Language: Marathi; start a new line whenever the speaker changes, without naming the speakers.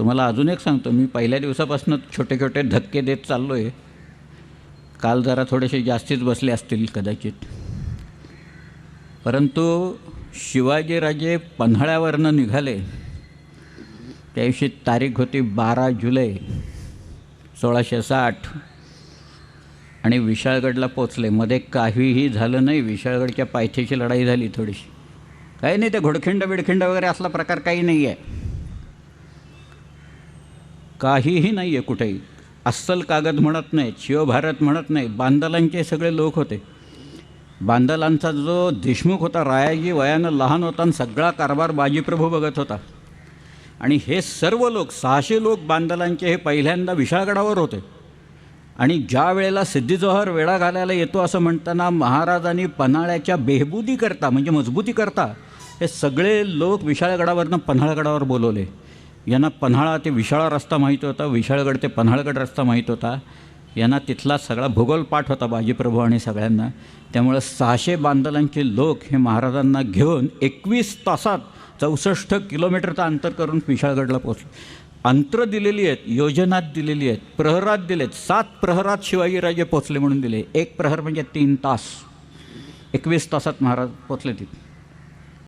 तुम्हाला अजून एक सांगतो मी पहिल्या दिवसापासून छोटे छोटे धक्के देत चाललो आहे काल जरा थोडेसे जास्तीच बसले असतील कदाचित. परंतु शिवाजीराजे पन्हाळ्यावरनं निघाले. त्या दिवशी तारीख होती बारा जुलै सोळाशे साठ. आणि विशाळगडला पोचले मध्ये काहीही झालं नाही. विशाळगडच्या पायथ्याची लढाई झाली थोडीशी. काही नाही ते घोडखिंड बिडखिंड वगैरे असला प्रकार काही नाही आहे काहीही नाही आहे कुठेही. अस्सल कागद म्हणत नाहीत शिवभारत म्हणत नाही बांदलांचे सगळे लोक होते. बांदलांचा जो देशमुख होता रायाजी वयानं लहान होता आणि सगळा कारभार बाजीप्रभू बघत होता. आणि हे सर्व लोक सहाशे लोक बांदलांचे हे पहिल्यांदा विशाळगडावर होते. आणि ज्या वेळेला सिद्धी जोहर वेळा घालायला येतो असं म्हणताना महाराजांनी पन्हाळ्याच्या बेहबुदी करता म्हणजे मजबूती करता हे सगळे लोक विशाळगडावरनं पन्हाळगडावर बोलवले. यांना पन्हाळा ते विशाळा रस्ता माहीत होता विशाळगड ते पन्हाळगड रस्ता माहीत होता. यांना तिथला सगळा भूगोल पाठ होता बाजीप्रभू आणि सगळ्यांना. त्यामुळं सहाशे बांदलांचे लोक हे महाराजांना घेऊन एकवीस तासात चौसष्ट किलोमीटरचं अंतर करून विशाळगडला पोचले अंतर दिलेली आहेत योजनात दिलेली आहेत प्रहरात दिलेत सात प्रहरात शिवाजीराजे पोचले म्हणून दिले. एक प्रहर म्हणजे तीन तास. एकवीस तासात महाराज पोचले तिथे.